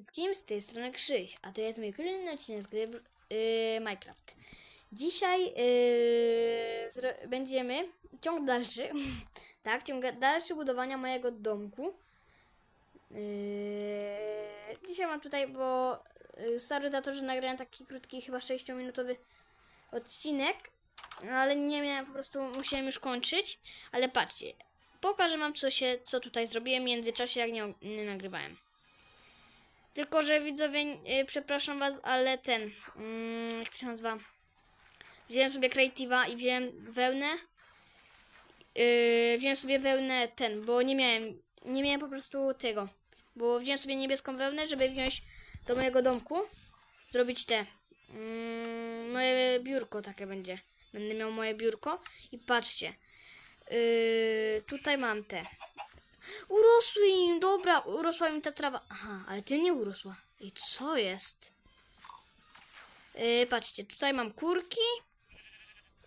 Z kim? Z tej strony Krzyś, a to jest mój kolejny odcinek z gry yy, Minecraft. Dzisiaj yy, będziemy ciąg dalszy, tak, ciąg dalszy budowania mojego domku. Yy, dzisiaj mam tutaj, bo yy, sorry za to, że nagrałem taki krótki, chyba 6-minutowy odcinek, no ale nie miałem, po prostu musiałem już kończyć, ale patrzcie, pokażę wam co się, co tutaj zrobiłem w międzyczasie, jak nie, nie nagrywałem. Tylko, że widzowie, yy, przepraszam was, ale ten, mm, jak to się nazywa? Wziąłem sobie Creative'a i wziąłem wełnę. Yy, wziąłem sobie wełnę ten, bo nie miałem, nie miałem po prostu tego. Bo wziąłem sobie niebieską wełnę, żeby wziąć do mojego domku, zrobić te, mm, moje biurko takie będzie. Będę miał moje biurko i patrzcie. Yy, tutaj mam te. Urosły im, dobra, urosła im ta trawa. Aha, ale ty nie urosła. I co jest? Yy, patrzcie, tutaj mam kurki,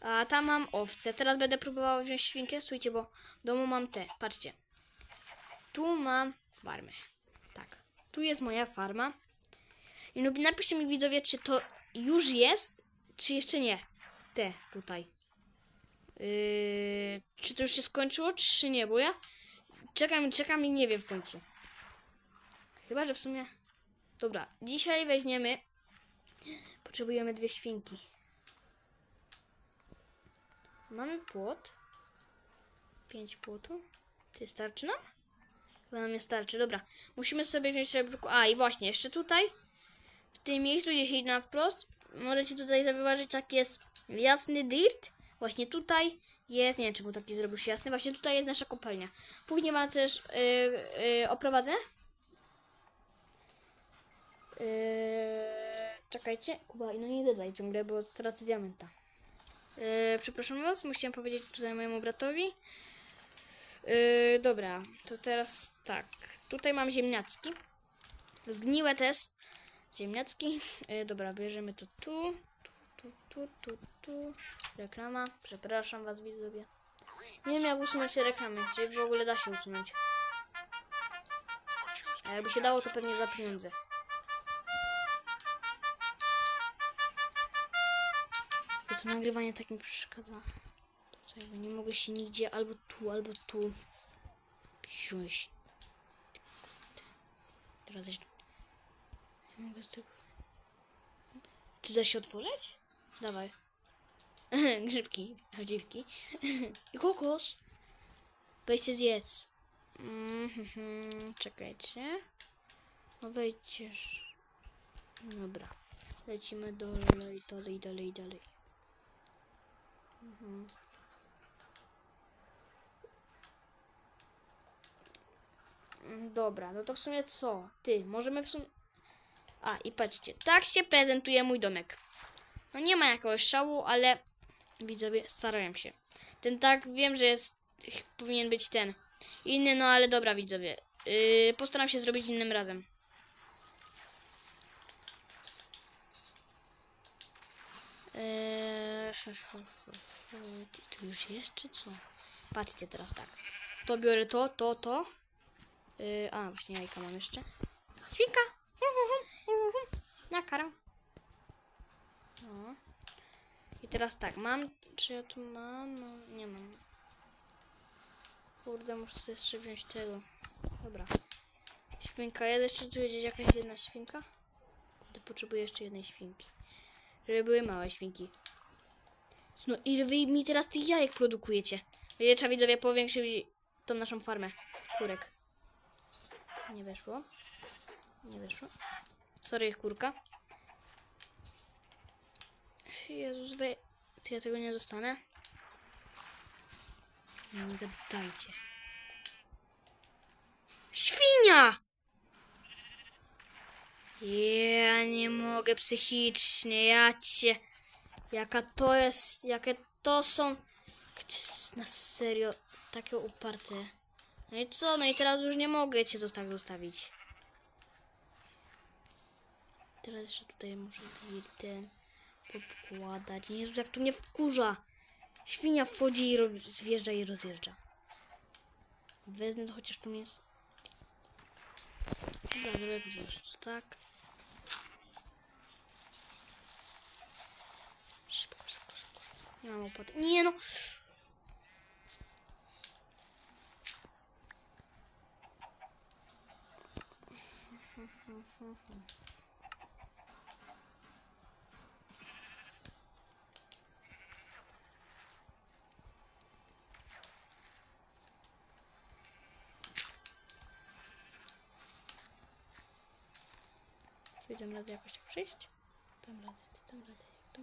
a tam mam owce. Teraz będę próbowała wziąć świnkę. Słuchajcie, bo w domu mam te. Patrzcie. Tu mam farmę. Tak. Tu jest moja farma. I no, napiszcie mi widzowie, czy to już jest, czy jeszcze nie. Te tutaj. Yy, czy to już się skończyło, czy nie, bo ja czekam czekam i nie wiem w końcu. Chyba, że w sumie... Dobra, dzisiaj weźmiemy... Potrzebujemy dwie świnki. Mamy płot. Pięć płotu. Ty starczy nam? Chyba nam nie starczy. Dobra. Musimy sobie wziąć srebrku. A i właśnie, jeszcze tutaj. W tym miejscu, gdzie się idzie na wprost. Możecie tutaj zauważyć, tak jest jasny dirt. Właśnie tutaj jest, nie wiem czemu taki zrobił się jasny. Właśnie tutaj jest nasza kopalnia. Później wam też yy, yy, oprowadzę. Yy, czekajcie. Kuba, no nie dodaj ciągle, bo stracę diamenta. Yy, przepraszam was, musiałem powiedzieć tutaj mojemu bratowi. Yy, dobra, to teraz tak. Tutaj mam ziemniaczki. Zgniłe też. Ziemniaczki. Yy, dobra, bierzemy to tu. Tu, tu, tu, tu. Reklama. Przepraszam was, widzowie. Nie wiem jak usunąć reklamy, czy w ogóle da się usunąć. A jakby się dało, to pewnie za pieniądze. Bo to nagrywanie tak mi przeszkadza. Tutaj, bo nie mogę się nigdzie albo tu, albo tu wziąć. Teraz jeszcze... Nie mogę z tego... Czy da się otworzyć? Dawaj. Grzybki, chodziwki. I kokos. Weź się zjedz. Mhm, czekajcie. No wejdźcie. Dobra. Lecimy dalej, dalej, dalej, dalej. Mm, Dobra, no to w sumie co? Ty, możemy w sumie... A, i patrzcie, tak się prezentuje mój domek. No nie ma jakiegoś szału, ale widzowie starają się. Ten tak, wiem, że jest, powinien być ten inny, no ale dobra widzowie. Yy, postaram się zrobić innym razem. Eee, to już jest, czy co? Patrzcie teraz tak. To biorę to, to, to. Yy, a, właśnie jajka mam jeszcze. Świnka! Na karę. No. I teraz tak, mam... Czy ja tu mam? No, nie mam. Kurde, muszę sobie jeszcze wziąć tego. Dobra. Świnka, ja jeszcze tu będzie jakaś jedna świnka. To potrzebuję jeszcze jednej świnki. Żeby były małe świnki. No i że wy mi teraz tych jajek produkujecie. Będzie trzeba widzowie powiększyć tą naszą farmę kurek. Nie weszło. Nie weszło. Sorry, kurka. Jezus, wy... Czy ja tego nie dostanę? Nie gadajcie. Świnia! Ja nie mogę psychicznie, ja cię... Jaka to jest, jakie to są... Na serio, takie uparte. No i co, no i teraz już nie mogę cię tak zostawić. Teraz jeszcze tutaj muszę ten podkładać. Nie Jezu, jak tu mnie wkurza. Świnia wchodzi i rob- zjeżdża i rozjeżdża. Wezmę to chociaż tu nie jest. Dobra, zrobię po prostu tak. Szybko, szybko, szybko. Nie mam łopaty. Nie no! Czy dam radę jakoś tak przejść? Dam radę, dam radę. Jak to?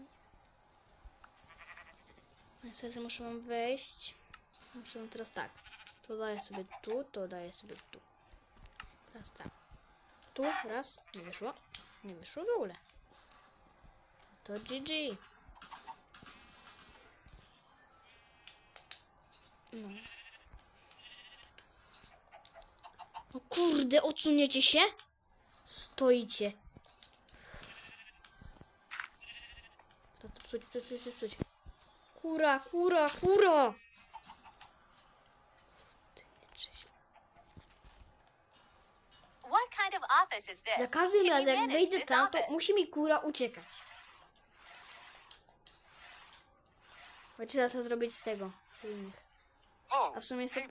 Niestety muszę wam wejść. Muszę teraz tak. To daję sobie tu, to daję sobie tu. Teraz tak. Tu, raz. Nie wyszło. Nie wyszło w ogóle. To GG. No. O kurde, odsuniecie się? Stoicie. psuć, psuć, psuć, psuć. Kura, kura, kura! Za każdym razem, jak wejdę tam, to musi mi kura uciekać. Wiecie, co zrobić z tego. Oh, A w sumie sobie...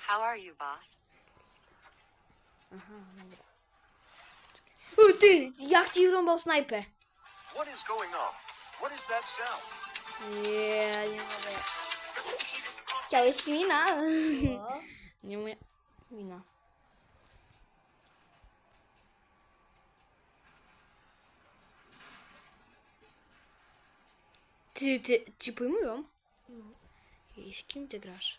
How are you, boss? Aha, dobra. O ty! Jak ci rąbał snajpę? What is going on? What is that sound? Nie, nie mogę. Chciałeś wina? Nie moja wina. Ty, ty, ci pojmują? Ej, z kim ty grasz?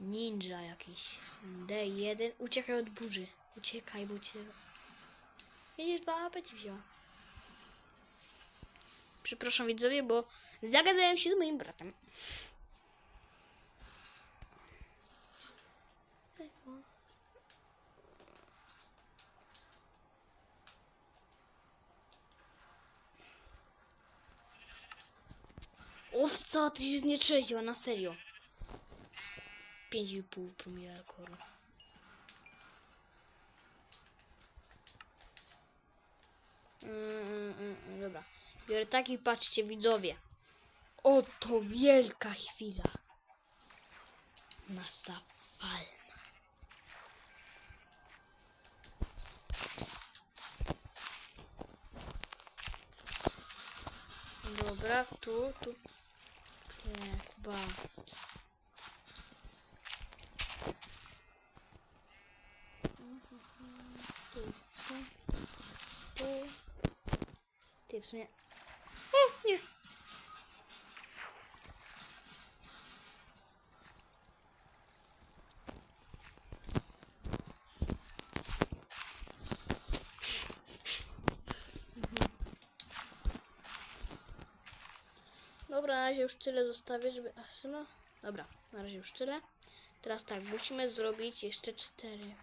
Ninja jakiś. D1. Uciekaj od burzy. Uciekaj, bo cię... Widzisz, dwa AP ci wzięła. Przepraszam widzowie, bo zagadałem się z moim bratem. Owca, ty się znietrzeździła, na serio. 5,5 promila alkoholu. Mm, mm, mm, dobra. Biorę taki, patrzcie widzowie. Oto wielka chwila. Masa falna. Dobra, tu, tu. Nie, ba. Tu, tu, tu. Ty w sumie... O, nie. Dobra, na razie już tyle zostawię, żeby... Asyna? Dobra, na razie już tyle. Teraz tak, musimy zrobić jeszcze cztery.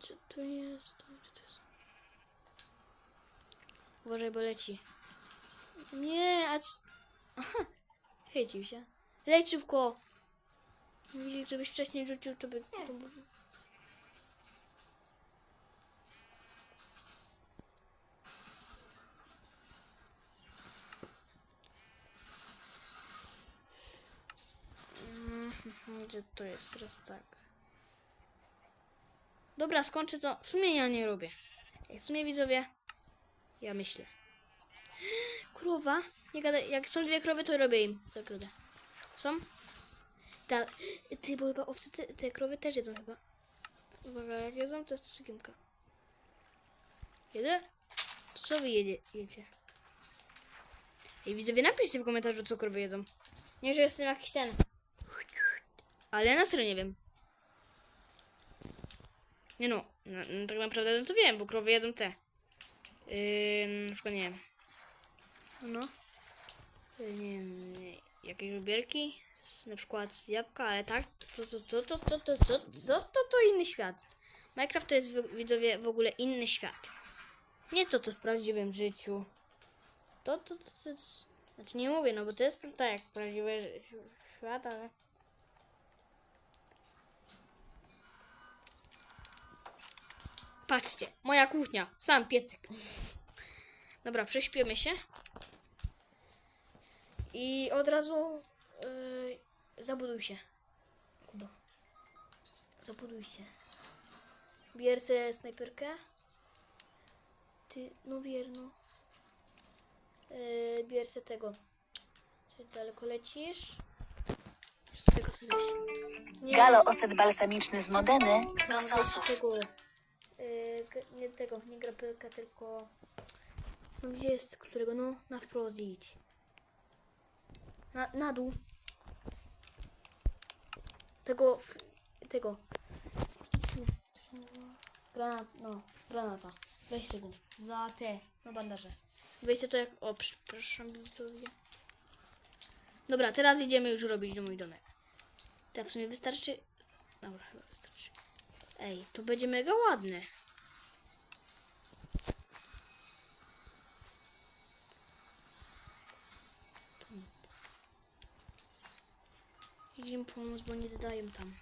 Co tu jest? Gdzie jest? Uważaj, bo leci. Nie, a... chycił się. Leć szybko. Widzisz, żebyś wcześniej rzucił, to by... To by... Mhm, Gdzie to jest teraz tak? Dobra, skończę to. W sumie ja nie robię. W sumie widzowie, ja myślę. Krowa? Nie gadaj. Jak są dwie krowy, to robię im zagrodę. Są? Ta, ty, bo chyba owce, te, te krowy też jedzą chyba. Uwaga, jak jedzą, to jest to sygiemka. Jedę? Co wy jedzie, jecie? Ej, widzowie, napiszcie w komentarzu, co krowy jedzą. Nie, że jestem jakiś ten. Ale ja na serio nie wiem. Nie no, no, no tak naprawdę no to wiem, bo krowy jedzą te. Yy, na przykład nie wiem. No. Yy, nie wiem, jakieś lubierki, s- na przykład z jabłka, ale tak, to to to to to to to to to, to inny świat. Minecraft to jest wi- widzowie w ogóle inny świat. Nie to, co w prawdziwym życiu. To, to, to, to, to znaczy nie mówię, no bo to jest tak jak prawdziwy świat, ale... Patrzcie, moja kuchnia, sam piecyk. Dobra, prześpiemy się. I od razu yy, zabuduj się. Kuba. Zabuduj się. Bierce snajperkę. Ty, no bier, no. Yy, bierce tego. Czy daleko lecisz? Z tego sobie Nie, Galo ocet balsamiczny z Modeny do no, sosów. Tego, yy, nie tego, nie grapelka, tylko... No gdzie jest, którego, no, na wprost idź. Na, na dół. Tego, tego. Granat, no, granata. Weź tego. Za te, no bandaże. Weźcie to jak, o, przepraszam, widzowie. Dobra, teraz idziemy już robić do mój domek. Tak w sumie wystarczy. Dobra, chyba wystarczy. Ej, to będzie mega ładne. Idziemy pomóc, bo nie dodają tam.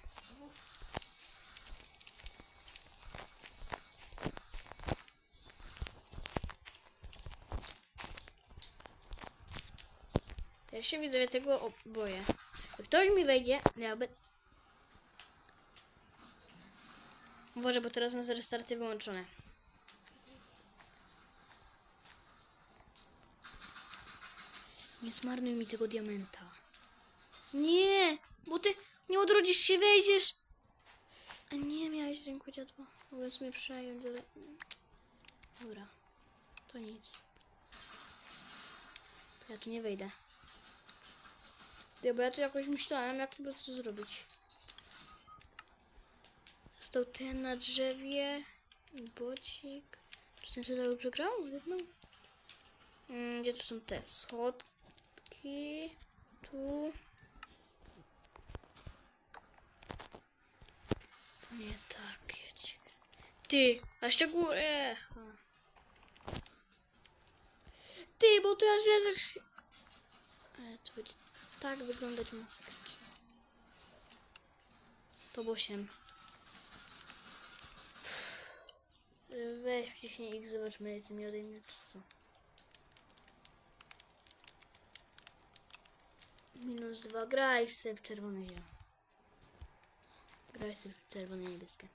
Ja się widzę tego o- boję. Jak ktoś mi wejdzie, miałby... Uważaj, bo teraz mam restarty wyłączone. Nie zmarnuj mi tego diamenta. Nie, bo ty nie odrodzisz się, wejdziesz. A nie, miałeś rękodziadła. Mogłeś mnie przejąć, ale... Dobra, to nic. Ja tu nie wejdę. Ty, bo ja tu jakoś myślałem, jak by to zrobić. Został ten na drzewie. Bocik. Czy ten co dobrze grał? Jedną? Mm, gdzie tu są te schodki? Tu. Nie tak, jedź. Ty, a szczególnie. Ty, bo źle zak... Ale to będzie tak wyglądać masakrycznie. To 8. Weź wciśnij ich, zobaczmy, co mi odejmie, czy co. Minus 2. Graj sobie w czerwone zielone. Graj sobie w czerwone niebieskie.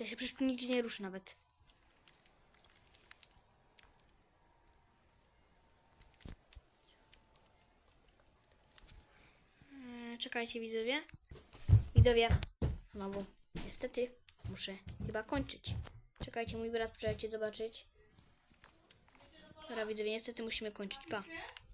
Ja się przecież nigdzie nie ruszę nawet. Eee, Czekajcie, widzowie. Widzowie, znowu, niestety, muszę chyba kończyć. Czekajcie, mój brat przyjdzie zobaczyć. Dobra, widzowie, niestety musimy kończyć. Pa.